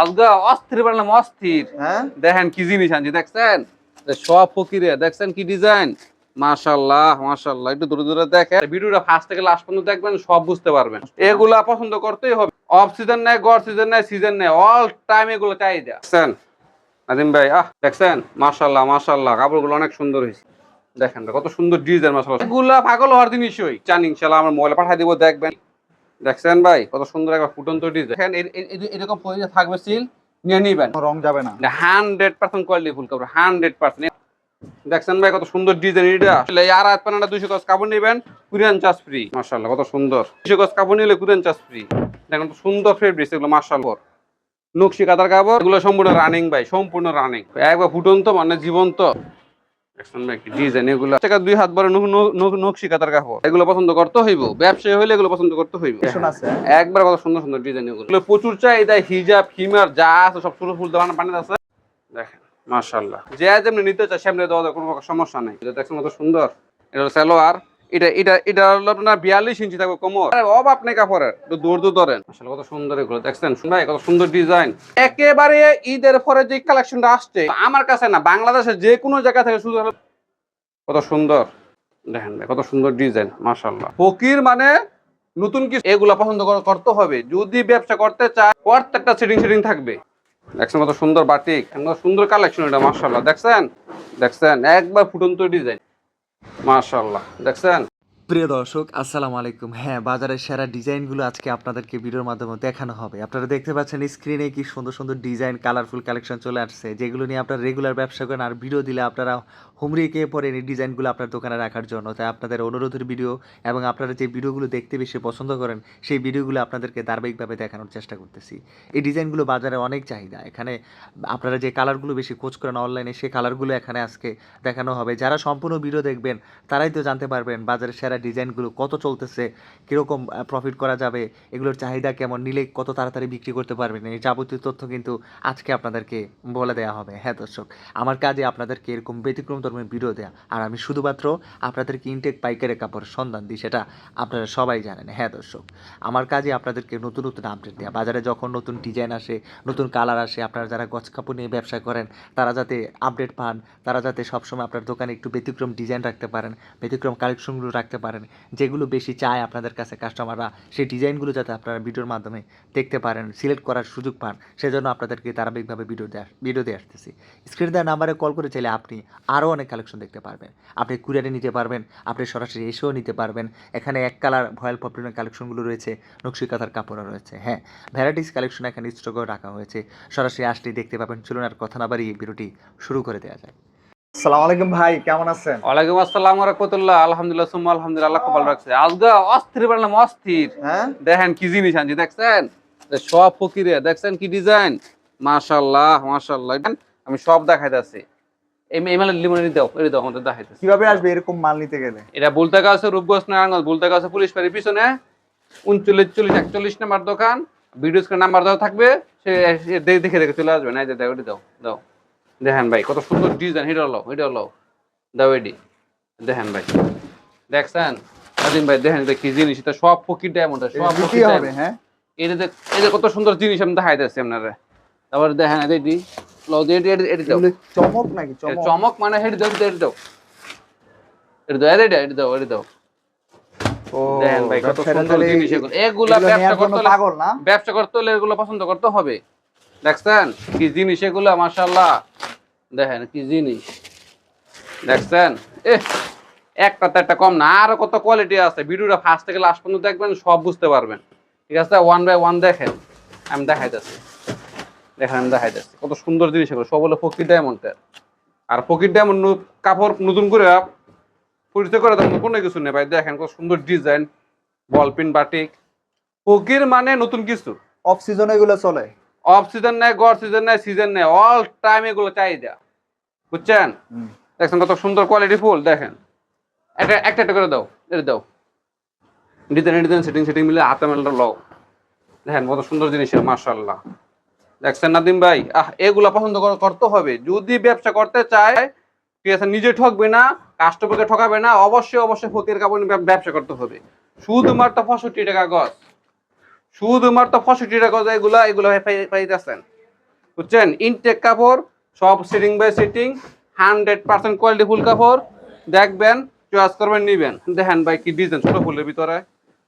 আজগা অস্থির বানালাম অস্থির। হ্যাঁ? দেখেন কি জিনিস আনছি দেখছেন? সব ফকিরে দেখছেন কি ডিজাইন? মাশাল্লাহ মাশাল্লাহ একটু দূরে দূরে দেখেন। ভিডিওটা ফার্স্ট থেকে লাস্ট পর্যন্ত দেখবেন সব বুঝতে পারবেন। এগুলা পছন্দ করতেই হবে। অফ সিজন নেই গড় সিজন নেই সিজন নেই অল টাইম এগুলো চাহিদা। দেখছেন? নাদিম ভাই আহ দেখছেন? মাশাল্লাহ মাশাল্লাহ কাপড়গুলো অনেক সুন্দর হয়েছে। দেখেন কত সুন্দর ডিজাইন মাশাল্লাহ এগুলা পাগল হওয়ার জিনিসই। জানি ইনশাল্লাহ আমার মোবাইলে পাঠিয়ে দিব দেখবেন। দেখছেন ভাই কত সুন্দর একটা ফুটন্ত ডিজাইন এরকম পয়সা থাকবে সিল নিয়ে নিবেন। রং যাবে না। হান্ড্রেড পার্সেন্ট কোয়ালিটি ফুল কাপড় হান্ড্রেড পার্সেন্ট দেখছেন ভাই কত সুন্দর ডিজাইন এটা। আসলে আর হাত পানাটা দুশো গজ কাপড় নেবেন কুরিয়ান চার্জ ফ্রি মার্শাল্লাহ কত সুন্দর। দুশো গজ কাপড় নিলে কুরিয়ান চার্জ ফ্রি দেখেন সুন্দর ফেব্রিক্স এগুলো মার্শাল নকশি কাতার কাপড় এগুলো সম্পূর্ণ রানিং ভাই সম্পূর্ণ রানিং একবার ফুটন্ত মানে জীবন্ত। ডিজাইন এগুলো। টাকা দুই হাত বড় নকশি কাতার কাপড়। এগুলো পছন্দ করতে হইব। ব্যবসায়ী হইলে এগুলো পছন্দ করতে হইব। একবার কত সুন্দর সুন্দর ডিজাইন এগুলো। এগুলো প্রচুর চাহিদা হিজাব হিমার যা আছে সব ফুল দেওয়ানো বানিয়ে আছে। দেখেন মাশাআল্লাহ। যে যেমনি নিতে চায় সেমনি দেওয়া কোনো সমস্যা নেই। দেখছেন কত সুন্দর। এটা হলো সালোয়ার। এটা এটা এটা হলো আপনার বিয়াল্লিশ ইঞ্চি থাকবে কোমর। অভাব নেই কাপড়ের, একটু দৌড় দৌড় ধরেন। আসলে কত সুন্দর এগুলো, দেখছেন? ভাই, কত সুন্দর ডিজাইন। একেবারে ঈদের পরে যে কালেকশনটা আসছে, আমার কাছে না, বাংলাদেশের যে কোনো জায়গা থেকে শুধু কত সুন্দর। দেখেন কত সুন্দর ডিজাইন, মাশাআল্লাহ। ফকির মানে নতুন কিছু, এগুলা পছন্দ কর- করতে হবে। যদি ব্যবসা করতে চায়, প্রত্যেকটা সেটিং সেটিং থাকবে। দেখছেন কত সুন্দর বাটিক সুন্দর কালেকশন এটা, মাশাআল্লাহ। দেখছেন? দেখছেন? একবার ফুটন্ত ডিজাইন। মাশাআল্লাহ। দেখছেন? প্রিয় দর্শক, আসসালামু আলাইকুম। হ্যাঁ বাজারের সেরা ডিজাইনগুলো আজকে আপনাদেরকে ভিডিওর মাধ্যমে দেখানো হবে। আপনারা দেখতে পাচ্ছেন স্ক্রিনে কি সুন্দর সুন্দর ডিজাইন কালারফুল কালেকশন চলে আসছে। যেগুলো নিয়ে আপনারা রেগুলার ব্যবসা করেন আর ভিডিও দিলে আপনারা হুমড়িয়ে খেয়ে পড়েন এই ডিজাইনগুলো আপনার দোকানে রাখার জন্য। তাই আপনাদের অনুরোধের ভিডিও এবং আপনারা যে ভিডিওগুলো দেখতে বেশি পছন্দ করেন, সেই ভিডিওগুলো আপনাদেরকে ধারাবাহিকভাবে দেখানোর চেষ্টা করতেছি। এই ডিজাইনগুলো বাজারে অনেক চাহিদা। এখানে আপনারা যে কালারগুলো বেশি খোঁজ করেন অনলাইনে সেই কালারগুলো এখানে আজকে দেখানো হবে। যারা সম্পূর্ণ ভিডিও দেখবেন, তারাই তো জানতে পারবেন বাজারের সেরা ডিজাইনগুলো কত চলতেছে, কীরকম প্রফিট করা যাবে, এগুলোর চাহিদা কেমন, নিলে কত তাড়াতাড়ি বিক্রি করতে পারবেন, এই যাবতীয় তথ্য কিন্তু আজকে আপনাদেরকে বলে দেওয়া হবে। হ্যাঁ দর্শক, আমার কাজে আপনাদেরকে এরকম ব্যতিক্রম ধর্মের ভিডিও দেওয়া আর আমি শুধুমাত্র আপনাদেরকে ইনটেক পাইকারি কাপড়ের সন্ধান দিই, সেটা আপনারা সবাই জানেন। হ্যাঁ দর্শক, আমার কাজে আপনাদেরকে নতুন নতুন আপডেট দেওয়া বাজারে যখন নতুন ডিজাইন আসে, নতুন কালার আসে, আপনারা যারা গছ কাপড় নিয়ে ব্যবসা করেন, তারা যাতে আপডেট পান, তারা যাতে সবসময় আপনার দোকানে একটু ব্যতিক্রম ডিজাইন রাখতে পারেন, ব্যতিক্রম কালেকশনগুলো রাখতে পারেন যেগুলো বেশি চায় আপনাদের কাছে কাস্টমাররা সেই ডিজাইনগুলো যাতে আপনারা ভিডিওর মাধ্যমে দেখতে পারেন সিলেক্ট করার সুযোগ পান, সেজন্য আপনাদেরকে ধারাবাহিকভাবে ভিডিও দেওয়া ভিডিও দিয়ে আসতেছি। স্ক্রিনে দেওয়া নাম্বারে কল করে চাইলে আপনি আরও অনেক কালেকশন দেখতে পারবেন। আপনি কুরিয়ারে নিতে পারবেন, আপনি সরাসরি এসেও নিতে পারবেন, এখানে এক কালার ভয়েল পপলিনের কালেকশনগুলো রয়েছে, নকশি কাঁথার কাপড়ও রয়েছে হ্যাঁ। ভ্যারাইটিস কালেকশন এখানে স্টকেও রাখা হয়েছে, সরাসরি আসলেই দেখতে পাবেন, চলুন আর কথা না বাড়িয়ে ভিডিওটি শুরু করে দেওয়া যায় আসসালামু আলাইকুম ভাই কেমন আছেন? ওয়ালাইকুম আসসালাম রহমতুল্লাহ আলহামদুলিল্লাহ সুম্মা আলহামদুলিল্লাহ আল্লাহ কপাল রাখছে। আজগা অস্থির বানালাম অস্থির। হ্যাঁ? দেখেন কি জিনিস আনছি দেখছেন? সব ফকিরে দেখছেন কি ডিজাইন? মাশাল্লাহ মাশাল্লাহ আমি সব দেখাইতেছি। এই এমএলএ লিমনে দাও এটা দাও আমাদের দেখাইতেছি। কীভাবে আসবে এরকম মাল নিতে গেলে? এটা বলতে গেছে রূপগঞ্জ নারায়ণগঞ্জ বলতে গেছে পুলিশ বাড়ির পিছনে। উনচল্লিশ চল্লিশ একচল্লিশ নাম্বার দোকান। ভিডিও স্ক্রিন নাম্বার দেওয়া থাকবে সে দেখে দেখে চলে আসবে। না যে দাও দাও। দেখেন ভাই কত সুন্দর ডিজাইন এটা হলো এটা হলো দাও এডি। দেখেন ভাই দেখছেন? আজিম ভাই দেখেন এটা কি জিনিস এটা সব ফকির ডায়মন্ড সব এটা ফকির হবে। হ্যাঁ? এটা দেখ এই কত সুন্দর জিনিস আমি দেখাই দিচ্ছি আপনারা। তারপরে দেখেন এটি লো এটি এটি এটি দাও। চমক নাকি চমক? চমক মানে হেড দাও এটি দাও। এটি দাও এটি দাও এটি দাও এটি দাও। দেখেন ভাই কত সুন্দর জিনিস এগুলো। ব্যবসা করতে পাগল না? ব্যবসা করতে হলে এগুলো পছন্দ করতে হবে। দেখছেন? কি জিনিস এগুলা, মাশাআল্লাহ? দেখেন, কি জিনিস? দেখছেন? এ একটা তো একটা কম না, আরও কত কোয়ালিটি আছে। ভিডিওটা ফার্স্ট থেকে লাস্ট পর্যন্ত দেখবেন, সব বুঝতে পারবেন। ঠিক আছে? ওয়ান বাই ওয়ান দেখেন। আমি দেখাইতেছি। দেখেন, আমি দেখাইতেছি। কত সুন্দর জিনিস এগুলো। সব হলো ফকির ডায়মন্ডের আর ফকির ডায়মন্ড কাপড় নতুন করে পরিচয় করে তেমন কোনো কিছু নেই। ভাই, দেখেন কত সুন্দর ডিজাইন বল পিন বাটিক ফকির মানে নতুন কিছু। অফ সিজন এগুলো চলে। অফ সিজন নেই গড় সিজন নেই সিজন নেই অল টাইম এগুলো চাহিদা। বুঝছেন। দেখছেন কত সুন্দর কোয়ালিটি ফুল দেখেন। একটা একটা একটা করে দাও এটা দাও। ডিজাইন ডিজাইন সেটিং সেটিং মিলে হাতে মেলটা লও। দেখেন কত সুন্দর জিনিস মার্শাল্লাহ দেখছেন নাদিম ভাই? আহ এগুলা পছন্দ কর- করতে হবে। যদি ব্যবসা করতে চায় ঠিক আছে নিজে ঠকবে না কাস্টমারকে ঠকাবে না অবশ্যই অবশ্যই ফকির কাপড় ব্যবসা করতে হবে। শুধুমাত্র পঁয়ষট্টি টাকা গজ। শুধুমাত্র পঁয়ষট্টি টাকা এগুলা এগুলো পাই- পাইতেছেন। বুঝছেন? ইনটেক কাপড় সব সিটিং বাই সিটিং হান্ড্রেড পার্সেন্ট কোয়ালিটি ফুল কাপড়। দেখবেন চয়েস করবেন নিবেন। দেখেন ভাই কি ডিজাইন ছোট ফুলের ভিতরে।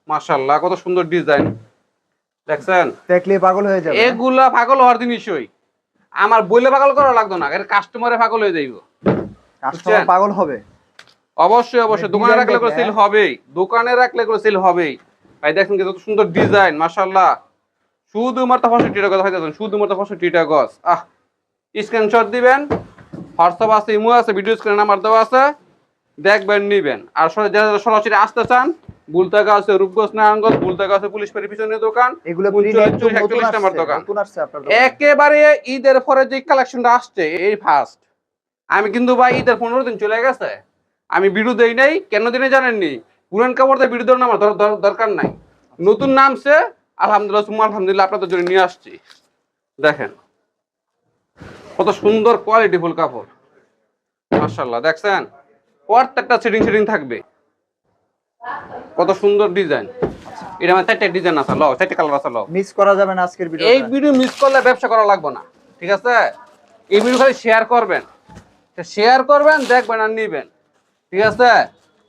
মাশাল্লাহ কত সুন্দর ডিজাইন দেখছেন? দেখলে পাগল হয়ে যাবে। এগুলা পাগল হওয়ার জিনিসই। আমার বইলে পাগল করা লাগতো না এর কাস্টমারে পাগল হয়ে যাইব। কাস্টমার পাগল হবে। অবশ্যই অবশ্যই। মানে দোকানে রাখলে করে সেল হবেই। দোকানে রাখলে করে সেল হবেই। ভাই দেখেন কত সুন্দর ডিজাইন মাশাআল্লাহ। শুধুমাত্র পঁয়ষট্টি টাকা কথা হইতেছেন শুধুমাত্র পঁয়ষট্টি টাকা গজ। আহ স্ক্রিনশট দিবেন। হোয়াটসঅ্যাপ আছে ইমো আছে ভিডিও স্ক্রিন নাম্বার দেওয়া আছে। দেখবেন নিবেন। আর যারা যারা সরাসরি আসতে চান বুলতাগা আছে রূপগঞ্জ নারায়ণগঞ্জ বুলতাগা আছে পুলিশ বাড়ির পিছনে দোকান। এগুলো একচল্লিশ নাম্বার দোকান। একেবারে ঈদের পরে যে কালেকশনটা আসছে এই ফার্স্ট আমি কিন্তু ভাই ঈদের পনেরো দিন চলে গেছে। আমি ভিডিও দেই নাই কেন দিনে জানেননি? পুরান কাপড় দিয়ে ভিডিও দেওয়ার আমার দর- দর- দরকার নাই। নতুন নামছে আলহামদুলিল্লাহ সুম্মা আলহামদুলিল্লাহ আপনাদের জন্য নিয়ে আসছি। দেখেন কত সুন্দর কোয়ালিটি ফুল কাপড়। মার্শাল্লাহ দেখছেন? প্রত্যেকটা সেটিং সেটিং থাকবে। কত সুন্দর ডিজাইন এটা আমার চারটে ডিজাইন আছে ল চারটে কালার আছে ল মিস করা যাবে না আজকের ভিডিও এই ভিডিও মিস করলে ব্যবসা করা লাগবে না ঠিক আছে? এই ভিডিও খালি শেয়ার করবেন। শেয়ার করবেন দেখবেন আর নিবেন ঠিক আছে?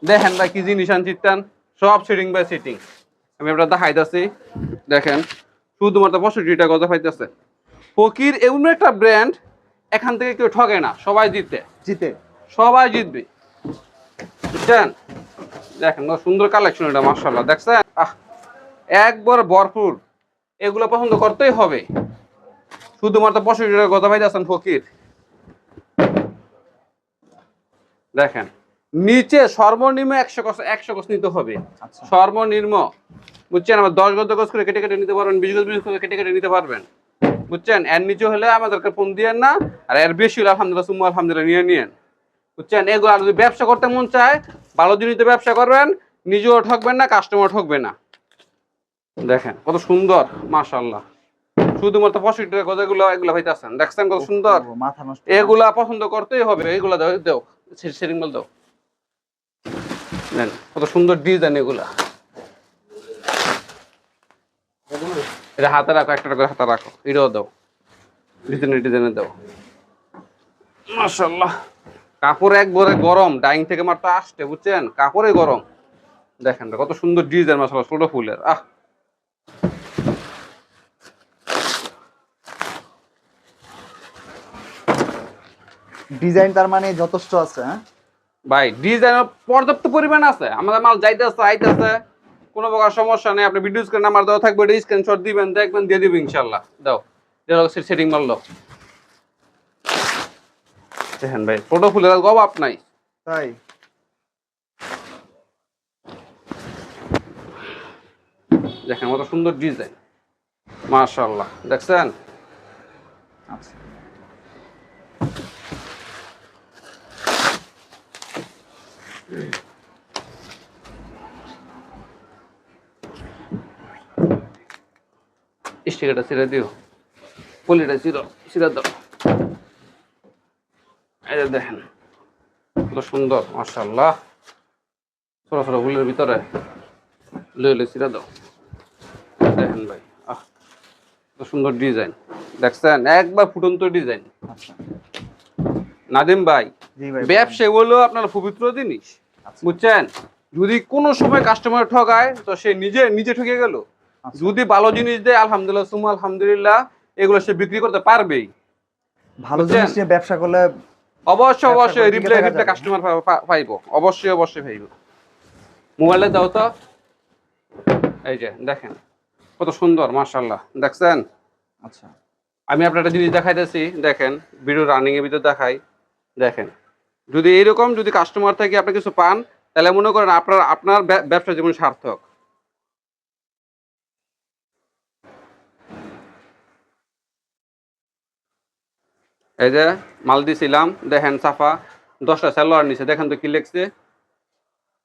দেখেন ভাই কি জিনিস আনছিতেন? সব সিটিং বাই সিটিং আমি আপনার দেখাইতেছি। দেখেন শুধুমাত্র পঁয়ষট্টিটা গজা পাইতেছে। ফকির এমন একটা ব্র্যান্ড এখান থেকে কেউ ঠকে না সবাই জিতে জিতে। সবাই জিতবে। বুঝছেন? দেখেন সুন্দর কালেকশন এটা মার্শাল্লাহ দেখছেন? আহ একবার ভরপুর। এগুলো পছন্দ করতেই হবে। শুধুমাত্র পঁয়ষট্টি টাকা কথা পাইতে আছেন ফকির। দেখেন নিচে সর্বনিম্ন একশো কস একশো কস নিতে হবে। আচ্ছা। সর্বনিম্ন বুঝছেন? আমার দশ গজ গজ করে কেটে কেটে নিতে পারবেন বিশ গজ বিশ করে কেটে কেটে নিতে পারবেন। বুঝছেন? এর নিচে হলে আমাদেরকে ফোন দিয়েন না আর এর বেশি হলে আলহামদুলিল্লাহ সুম্মা আলহামদুলিল্লাহ নিয়ে নিয়েন। বুঝছেন? এগুলো আর যদি ব্যবসা করতে মন চায় ভালো জিনিসে ব্যবসা করবেন নিজেও ঠকবেন না কাস্টমার ঠকবে না। দেখেন কত সুন্দর মাশাল্লাহ শুধুমাত্র পঁয়ষট্টি টাকা গজাগুলো এগুলো দেখছেন কত সুন্দর? এগুলা পছন্দ করতেই হবে। এগুলা দাও দাও সেটিং মাল দাও। নেন, কত সুন্দর ডিজাইন এগুলা। এটা হাতে রাখো, একটা করে হাতে রাখো, এটাও দাও। ডিজাইনের ডিজাইনে দাও। মাশাল্লাহ কাপড় একবারে গরম, ডাইং থেকে মাত্র আসছে, বুঝছেন? কাপড়ে গরম। দেখেন কত সুন্দর ডিজাইন মাশাল্লাহ ছোট ফুলের, আহ। ডিজাইন তার মানে যথেষ্ট আছে হ্যাঁ? ভাই ডিজাইন পর্যাপ্ত পরিমাণ আছে। আমাদের মাল যাইতেছে আইতেছে কোনো প্রকার সমস্যা নেই। আপনি ভিডিও স্ক্রিন নাম্বার দেওয়া থাকবে এটা স্ক্রিনশট দিবেন দেখবেন দিয়ে দিবেন ইনশাল্লাহ দাও সেটিং মারল। দেখেন ভাই ফটো ফুলের অভাব নাই। তাই? দেখেন কত সুন্দর ডিজাইন মাশাল্লাহ দেখছেন? আচ্ছা। স্টিকারটা ছিঁড়ে দিও। পলিটা ছিঁড়ো, ছিঁড়ে দাও। যে দেখেন, কত সুন্দর মাশাল্লাহ ছোট ছোট ফুলের ভিতরে লইলে ছিঁড়ে দাও। দেখেন ভাই, আহ, কত সুন্দর ডিজাইন। দেখছেন? একবার ফুটন্ত ডিজাইন। নাদিম ভাই ব্যবসা হলো আপনার পবিত্র জিনিস আচ্ছা। বুঝছেন? যদি কোনো সময় কাস্টমার ঠকায় তো সে নিজে নিজে ঠকে গেল। আচ্ছা। যদি ভালো জিনিস দেয় আলহামদুলিল্লাহ সুমা আলহামদুলিল্লাহ এগুলো সে বিক্রি করতে পারবেই। ভালো জিনিস নিয়ে ব্যবসা করলে অবশ্যই অবশ্যই রিপ্লাই রিপ্লাই কাস্টমার পাইব। অবশ্যই অবশ্যই পাইব। মোবাইলে দাও তো। এই যে দেখেন কত সুন্দর মার্শাল্লাহ দেখছেন? আচ্ছা। আমি আপনার একটা জিনিস দেখাইতেছি। দেখেন ভিডিও রানিং এর ভিতর দেখাই। দেখেন যদি এইরকম যদি কাস্টমার থেকে আপনি কিছু পান তাহলে মনে করেন আপনার আপনার ব্যবসা জীবন সার্থক। এই যে মাল দিছিলাম দেখেন সাফা দশটা স্যালোয়ার নিছে দেখেন তো কি লিখছে?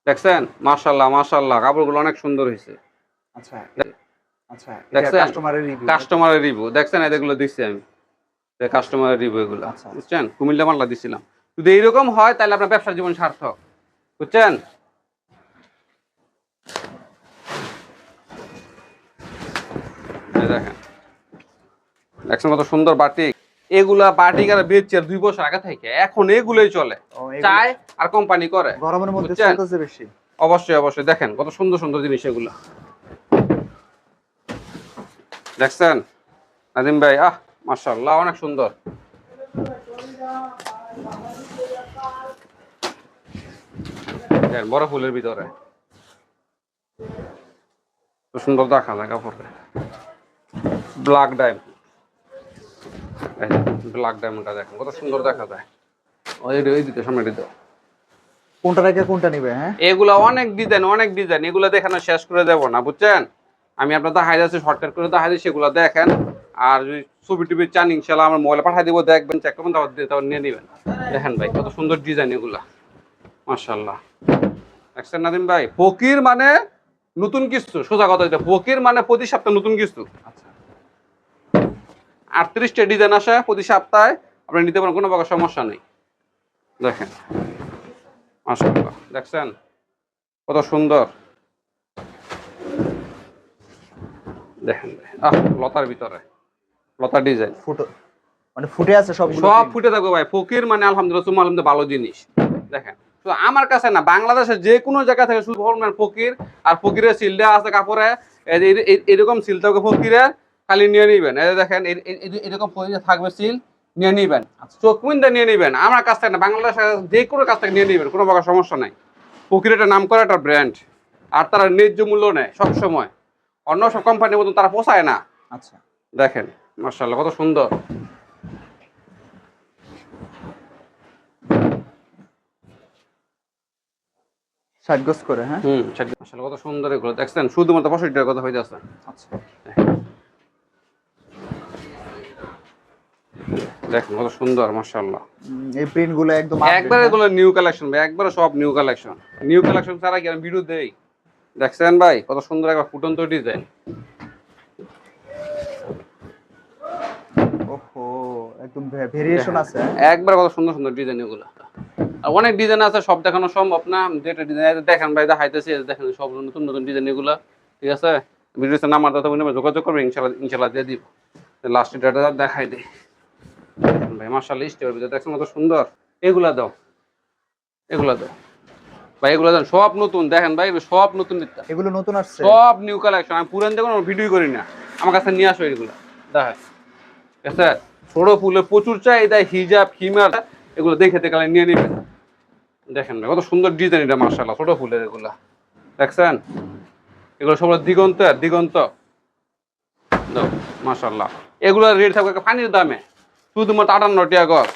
দেখছেন? মার্শাল্লাহ মার্শাল্লাহ কাপড়গুলো অনেক সুন্দর হয়েছে। আচ্ছা আচ্ছা দেখছেন? কাস্টমারের রিভিউ কাস্টমারের রিভিউ দেখছেন? এগুলো দিচ্ছি আমি। কাস্টমারের রিভিউ এগুলো আচ্ছা। বুঝছেন? কুমিল্লা মাল্লা দিছিলাম যদি এইরকম হয় তাহলে আপনার ব্যবসার জীবন সার্থক বুঝছেন? দেখেন। দেখছেন কত সুন্দর বাটিক এগুলা বেচছে আর দুই বছর আগে থেকে এখন এগুলোই চলে। চায় আর কোম্পানি করে গরমের মধ্যে চলতেছে বেশি। অবশ্যই অবশ্যই। দেখেন কত সুন্দর সুন্দর জিনিস এগুলো। দেখছেন? নাদিম ভাই আহ মার্শাল্লাহ অনেক সুন্দর। বড় ফুলের ভিতরে। সুন্দর দেখা যায় কাপড়ে। ব্ল্যাক ডায়মন্ড ব্ল্যাক ডায়মন্ডটা দেখেন কত সুন্দর দেখা যায়। ওই ওই দিতে সামনে দিতে। কোনটা রেখে কোনটা নিবে হ্যাঁ? এগুলা অনেক ডিজাইন অনেক ডিজাইন এগুলো দেখানো শেষ করে দেবো না বুঝছেন? আমি আপনার দেখাই যাচ্ছি শর্টকাট করে দেখাই দিচ্ছি সেগুলো দেখেন। আর যদি ছবি টুবি চান ইনশাল্লাহ আমার মোবাইলে পাঠিয়ে দিব দেখবেন চেক করবেন তারপর নিয়ে নেবেন। দেখেন ভাই কত সুন্দর ডিজাইন এগুলা। মার্শাল্লাহ দেখছেন নাদিম ভাই? ফকির মানে নতুন কিস্তু সোজা কথা এটা ফকির মানে প্রতি সপ্তাহে নতুন কিস্তু আচ্ছা। আটত্রিশটা ডিজাইন আসে প্রতি সপ্তাহে আপনি নিতে পারেন কোনো প্রকার সমস্যা নেই। দেখেন। মাশাআল্লাহ। দেখছেন? কত সুন্দর। দেখেন আহ লতার ভিতরে। লতার ডিজাইন। ফুটো মানে ফুটে আছে সব সব ফুটে থাকবে ভাই। ফকির মানে আলহামদুলিল্লাহ তুমি আলহামদুলিল্লাহ ভালো জিনিস। দেখেন তো আমার কাছে না বাংলাদেশের যে কোনো জায়গা থেকে শুধু বলবেন ফকির আর ফকিরের সিল দেওয়া আছে কাপড়ে এরকম সিল থাকবে ফকিরের খালি নিয়ে নিবেন। এই দেখেন এরকম ফকিরে থাকবে সিল নিয়ে নিবেন। চোখ মিন্দা নিয়ে নিবেন। আমার কাছ থেকে না বাংলাদেশের যে কোনো কাছ থেকে নিয়ে নিবেন কোনো প্রকার সমস্যা নাই। ফকির একটা নাম করা একটা ব্র্যান্ড আর তারা ন্যায্য মূল্য নেয় সবসময়। অন্য সব কোম্পানির মতন তারা পোষায় না। আচ্ছা। দেখেন। মার্শাল্লাহ কত সুন্দর। ষাট গজ করে হ্যাঁ? হুম সেটা মার্শাল্লাহ কত সুন্দর এগুলো। দেখছেন শুধুমাত্র পঁয়ষট্টি টাকার কথা হয়ে যাচ্ছে আচ্ছা। দেখেন কত সুন্দর মার্শাল্লাহ এই প্রিন্টগুলো একদম একবারে এগুলো নিউ কালেকশন ভাই একবারে সব নিউ কালেকশন নিউ কালেকশন ছাড়া কি আমি ভিডিও দেই? দেখছেন ভাই কত সুন্দর একবার ফুটন্ত ডিজাইন একদম ভেরিয়েশন আছে? একবার কত সুন্দর সুন্দর ডিজাইন এগুলো। অনেক ডিজাইন আছে সব দেখানো সম্ভব না। যেটা ডিজাইন দেখেন ভাই দেখাইতেছি দেখেন সব নতুন নতুন ডিজাইন এগুলো। ঠিক আছে? ভিডিওতে নাম্বার দাদা উনি যোগাযোগ করবে ইনশাল্লাহ ইনশাল্লাহ দিয়ে দিব। লাস্ট ডেটা দেখাই দিই। দেখেন ভাই মার্শাল স্টেপের ভিতরে দেখছেন কত সুন্দর? এগুলা দাও। এগুলা দাও। ভাই এগুলা দেন সব নতুন দেখেন ভাই সব নতুন দিতে এগুলো নতুন আসছে? সব নিউ কালেকশন আমি পুরান দেখুন ভিডিও করি না। আমার কাছে নিয়ে আসো এগুলো। দেখেন। ঠিক আছে? ছোট ফুলে প্রচুর চাহিদা হিজাব হিমার এগুলো দেখে দেখে নিয়ে নেবেন। দেখেন ভাই, কত সুন্দর ডিজাইন এটা মার্শাল্লাহ ছোট ফুলের এগুলা। দেখছেন? এগুলো সব দিগন্ত আর দিগন্ত। মার্শাল্লাহ এগুলোর রেট থাকবে পানির দামে। শুধুমাত্র আটান্ন টাকা গজ।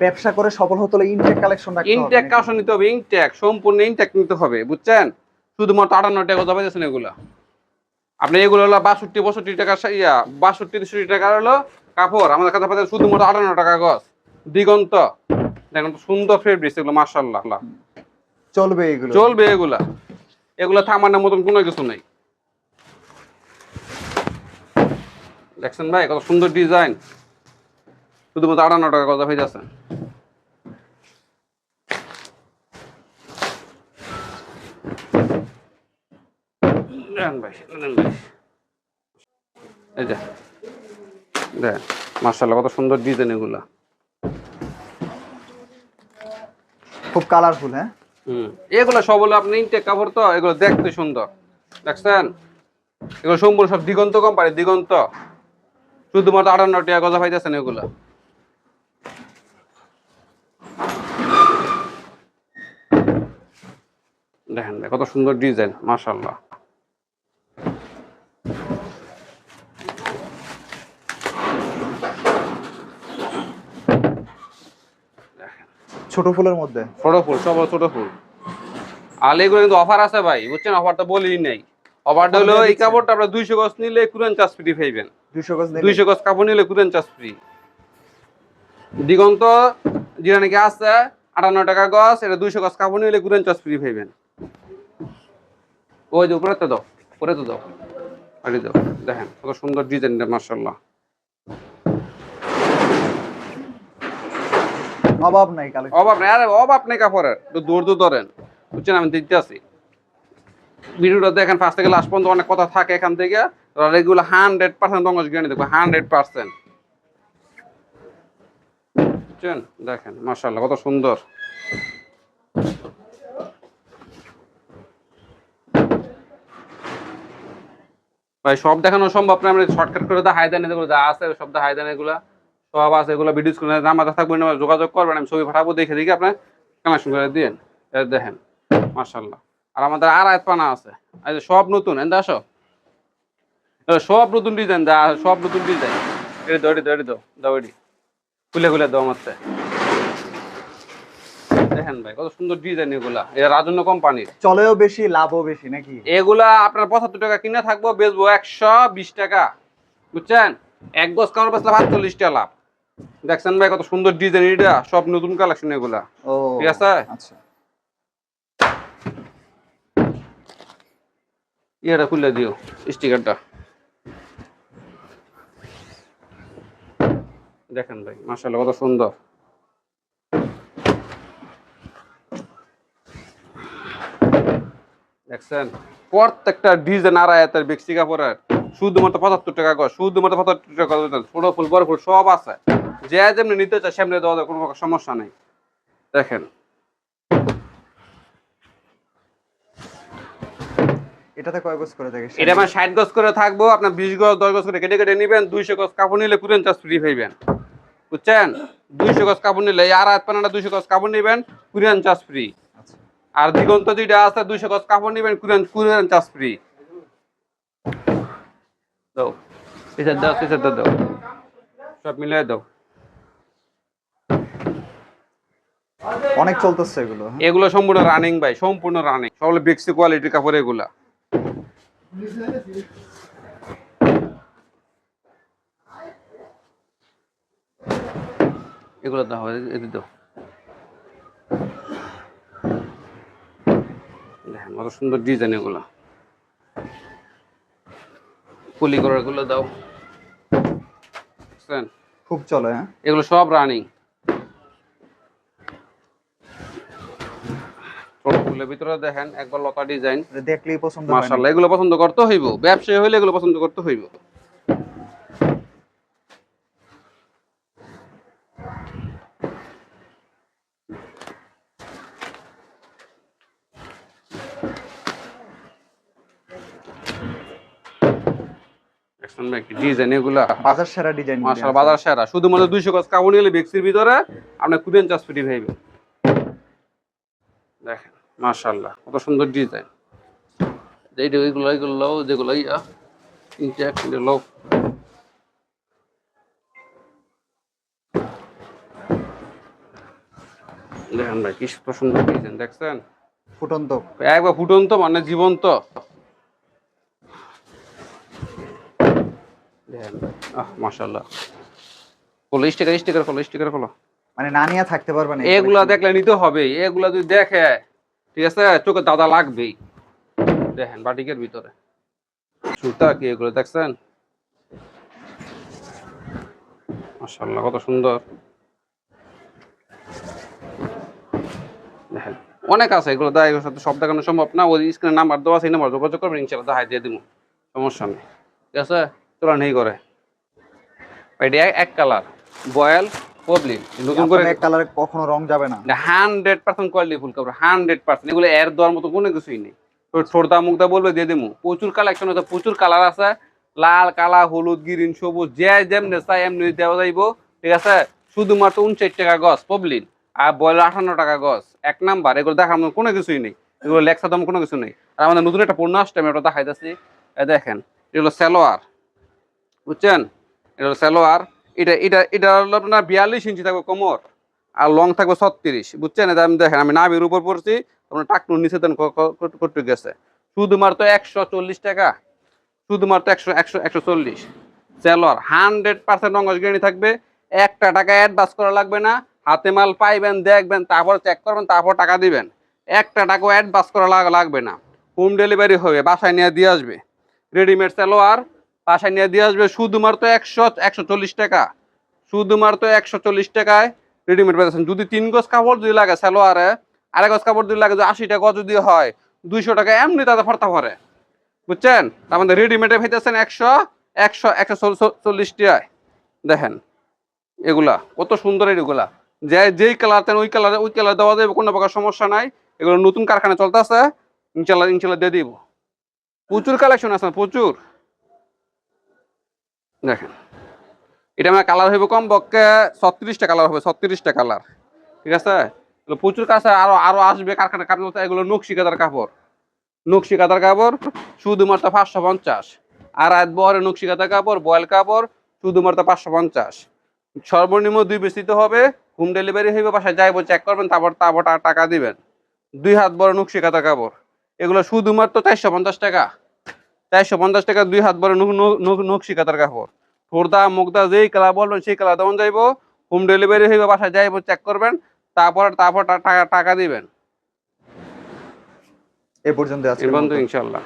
ব্যবসা করে সফল হতে হলে ইনটেক কালেকশন ইনটেক নাকি? নিতে হবে ইনটেক সম্পূর্ণ ইনটেক নিতে হবে বুঝছেন? শুধুমাত্র আটান্ন টাকা কথা পাইতেছেন এগুলা। আপনি এগুলো হলো বাষট্টি পঁয়ষট্টি টাকা ইয়া বাষট্টি তেষট্টি টাকার হলো কাপড় আমাদের কাছে পাচ্ছেন শুধুমাত্র আটান্ন টাকা গজ। দিগন্ত দেখুন সুন্দর ফেব্রিক্স এগুলো মার্শাল্লাহ চলবে এগুলো। চলবে এগুলা। এগুলা থামানোর মতন কোনো কিছু নেই। দেখছেন ভাই কত সুন্দর ডিজাইন শুধুমাত্র আটান্ন টাকা কথা হয়ে যাচ্ছে। ভাই ভাই। এই যে। দেন মার্শাল্লাহ কত সুন্দর ডিজাইন এগুলা। খুব কালারফুল হ্যাঁ? হুম এগুলো সব হলো আপনি ইনটেক কাপড় তো এগুলো দেখতে সুন্দর। দেখছেন? এগুলো সম্পূর্ণ সব দিগন্ত কোম্পানি দিগন্ত। শুধুমাত্র আটান্ন টাকা গজা পাইতেছেন এগুলো। দেখেন কত সুন্দর ডিজাইন মাশাল্লাহ ছোট ফুলের মধ্যে? ছোট ফুল সব ছোট ফুল। আর এগুলো কিন্তু অফার আছে ভাই বুঝছেন? অফারটা বলি নেই। অফারটা হলো এই কাপড়টা আপনার দুইশো গজ নিলে কুরেন চাষ ফ্রি পাইবেন। দুইশো গজ নিলে? দুইশো গজ কাপড় নিলে কুরেন চাষ ফ্রি দিগন্ত যেটা নাকি আছে আটান্ন টাকা গজ এটা দুইশো গজ কাপড় নিলে কুরেন চাষ ফ্রি পাইবেন। ওই যে উপরে তো দাও উপরে তো দাও। আরে দাও দেখেন কত সুন্দর ডিজাইনটা মার্শাল্লাহ অভাব নাই কালেকশন। অভাব নেই আরে অভাব নেই কাপড়ের। তো দৌড় ধরেন বুঝছেন? আমি দিতে আছি ভিডিওটা দেখেন ফার্স্ট থেকে লাস্ট পর্যন্ত অনেক কথা থাকে এখান থেকে। এগুলো হান্ড্রেড পার্সেন্ট গ্যারান্টি দেখব হান্ড্রেড পার্সেন্ট বুঝছেন? দেখেন কত সুন্দর। ভাই সব দেখানো সম্ভব না আমরা শর্টকাট করে দা এগুলো যা আছে সব দা হাইদান এগুলো সব আছে এগুলো ভিডিও স্ক্রিনে নাম্বার থাকবে না যোগাযোগ করবেন আমি ছবি পাঠাবো দেখে দেখে আপনার কানেকশন করে দিন দেখেন মাশাল্লাহ আর আমাদের আর আয়াত পানা আছে যে সব নতুন এন্দা আসো? সব নতুন ডিজাইন দা সব নতুন ডিজাইন এটি দাও এটি দাও এটি খুলে খুলে দাও আমার দেখেন ভাই কত সুন্দর ডিজাইন এগুলা এটা রাজন্য কোম্পানির চলেও বেশি লাভও বেশি নাকি? এগুলা আপনার পঁচাত্তর টাকা কিনে থাকব বেচবো একশো বিশ টাকা। বুঝছেন? এক গজ কামড় বেচলে পাঁচচল্লিশ টাকা লাভ। দেখছেন ভাই কত সুন্দর ডিজাইন এটা সব নতুন কালেকশন এগুলা। ও ঠিক আছে? আচ্ছা। ইয়েটা খুলে দিও স্টিকারটা দেখেন ভাই মাসাল্লাহ কত সুন্দর। দেখছেন? প্রত্যেকটা ডিজাইন আর আয়াতের বেক্সি কাপড়ের শুধুমাত্র পঁচাত্তর টাকা গজ শুধুমাত্র পঁচাত্তর টাকা ছোট ফুল বড় ফুল সব আছে। যে যেমনি নিতে চায় সেমনি দেওয়া যায়, কোনো প্রকার সমস্যা নেই। দেখেন। এটাতে কয় গজ করে থাকে? এটা আমার ষাট গজ করে থাকব আপনার বিশ গজ দশ গজ করে কেটে কেটে নিবেন দুইশো গজ কাপড় নিলে কুরেন চাষ ফ্রি পাইবেন বুঝছেন? দুইশো গজ কাপড় নিলে আর হাত পানাটা দুইশো গজ কাপড় নিবেন কুরিয়ান চাষ ফ্রি আচ্ছা। আর দিগন্ত যেটা আছে দুইশো গজ কাপড় নিবেন কুরিয়ান কুরিয়ান চাষ ফ্রি দাও। পিসার দাও পিসার দাও দাও। সব মিলিয়ে দাও। অনেক চলতেছে এগুলো হ্যাঁ? এগুলো সম্পূর্ণ রানিং ভাই সম্পূর্ণ রানিং সবগুলো বেক্সি কোয়ালিটির কাপড় এগুলা। এগুলো দাও এদি দাও কত সুন্দর ডিজাইন এগুলো। কুলি করারগুলো দাও। খুব চলে হ্যাঁ। এগুলো সব রানিং ভিতরে দেখেন একবার লতা ডিজাইন। দেখলেই পছন্দ এগুলো পছন্দ করতে হইব। ব্যবসায়ী হইলে এগুলো পছন্দ করতে হইব। ডিজাইন এগুলা? বাজার সেরা ডিজাইন বাজার সেরা। শুধুমাত্র দুইশো গজ কাপড় নিলে বেক্সির ভিতরে আপনি চাষ দেখেন। মার্শাল্লাহ কত সুন্দর ডিজাইন। এইটা এইগুলো এইগুলো লও যেগুলো ইয়া তিনটে এক লও। দেখেন ভাই কি সুন্দর সুন্দর ডিজাইন দেখছেন? ফুটন্ত। একবার ফুটন্ত মানে জীবন্ত। দেখেন ভাই আহ মাশাল্লাহ খোলো স্টিকার স্টিকার খোলো স্টিকার খোলো। মানে না নিয়ে থাকতে পারবে না এগুলা দেখলে নিতে হবে এগুলা যদি দেখে ঠিক আছে চোখে দাদা লাগবেই। দেখেন, বাটিকের ভিতরে। সুতা কি এগুলো দেখছেন? মাশাল্লাহ কত সুন্দর। দেখেন, অনেক আছে এগুলো দেয় এগুলোর সাথে সব দেখানো সম্ভব না, ওই স্ক্রিনে নাম্বার দেওয়া আছে নাম্বার যোগাযোগ করবেন ইনশাল্লাহ দেখাই দিয়ে দিব। সমস্যা নেই। ঠিক আছে? তোরা নেই করে এটা এক কালার বয়েল পবলিন নতুন করে কালারে কখনো রং যাবে না। হান্ড্রেড পার্সেন্ট কোয়ালিটি ফুল কাপড় হান্ড্রেড পার্সেন্ট এগুলো এর দেওয়ার মতো কোনো কিছুই নেই। ছোটদা মুখদা বলবে দিয়ে দেবো প্রচুর কালেকশন আছে প্রচুর কালার আছে। লাল কালা হলুদ গ্রিন সবুজ যে যেমনি চাই এমনি দেওয়া যাইব ঠিক আছে? শুধুমাত্র উনষাট টাকা গছ পবলিন আর বয়লার আঠান্ন টাকা গছ এক নাম্বার। এগুলো দেখার মতো কোনো কিছুই নেই। এগুলো লেখা দাম কোনো কিছু নেই। আর আমাদের নতুন একটা পণ্য আসছে আমি ওটা দেখাইতেছি। দেখেন এগুলো সালোয়ার বুঝছেন? এটা হলো সালোয়ার। এটা এটা এটা হলো আপনার বিয়াল্লিশ ইঞ্চি থাকবে কোমর আর লং থাকবে ছত্রিশ। বুঝছেন? এটা আমি দেখেন, আমি নাভির উপর পড়ছি আপনার টাকনুর নিচে দেন করতে গেছে। শুধুমাত্র একশো চল্লিশ টাকা। শুধুমাত্র একশো একশো একশো চল্লিশ। সেলর, হান্ড্রেড পার্সেন্ট রঙজ গ্রেনি থাকবে। একটা টাকা অ্যাডভান্স করা লাগবে না। হাতে মাল পাইবেন, দেখবেন, তারপর চেক করবেন, তারপর টাকা দিবেন। একটা টাকাও অ্যাডভান্স করা লাগবে না। হোম ডেলিভারি হবে, বাসায় নিয়ে দিয়ে আসবে। রেডিমেড সেলোয়ার বাসায় নিয়ে দিয়ে আসবে শুধু শুধুমাত্র একশো একশো চল্লিশ টাকা। শুধুমাত্র একশো চল্লিশ টাকায় রেডিমেড পেয়েছেন যদি তিন গজ কাপড় যদি লাগে সালোয়ারে, আড়াই গজ কাপড় যদি লাগে, যদি আশি টাকা যদি হয়, দুইশো টাকা এমনি তাদের ফর্তা ভরে। বুঝছেন? আমাদের রেডিমেডে পেতেছেন একশো একশো একশো চল- চল- চল্লিশ টাকায়। দেখেন, এগুলা কত সুন্দর এগুলা। যে, যেই কালার তেন ওই কালার ওই কালার দেওয়া যাবে, কোনো প্রকার সমস্যা নাই। এগুলো নতুন কারখানা চলতেছে ইনশাল্লাহ ইনশাল্লাহ দিয়ে দিব। প্রচুর কালেকশন আছে, প্রচুর। দেখেন। এটা আমার কালার হইব কম পক্ষে ছত্রিশটা কালার হবে, ছত্রিশটা কালার ঠিক আছে? প্রচুর কাছে আরও আরও আসবে কারখানা চলতে এগুলো নকশি কাতার কাপড়। নকশি কাতার কাপড় শুধুমাত্র পাঁচশো পঞ্চাশ। আর রাত বহরে নকশি কাতার কাপড়, বয়েল কাপড় শুধুমাত্র পাঁচশো পঞ্চাশ। সর্বনিম্ন দুই বেশ দিতে হবে হোম ডেলিভারি হইবে, বাসায় যাইবো চেক করবেন, তারপর তারপর টাকা দিবেন। দুই হাত বড় নকশি কাতার কাপড়। এগুলো শুধুমাত্র চারশো পঞ্চাশ টাকা। চারশো পঞ্চাশ টাকা দুই হাত বড় নক- নকশি কাতার কাপড়। ঠোরদা মুগদা যেই কালার বলবেন সেই কালার তখন যাইবো। হোম ডেলিভারি হইবে বাসায় যাইব চেক করবেন। তারপর তারপর টাকা টাকা দিবেন। এ পর্যন্ত ইনশাল্লাহ।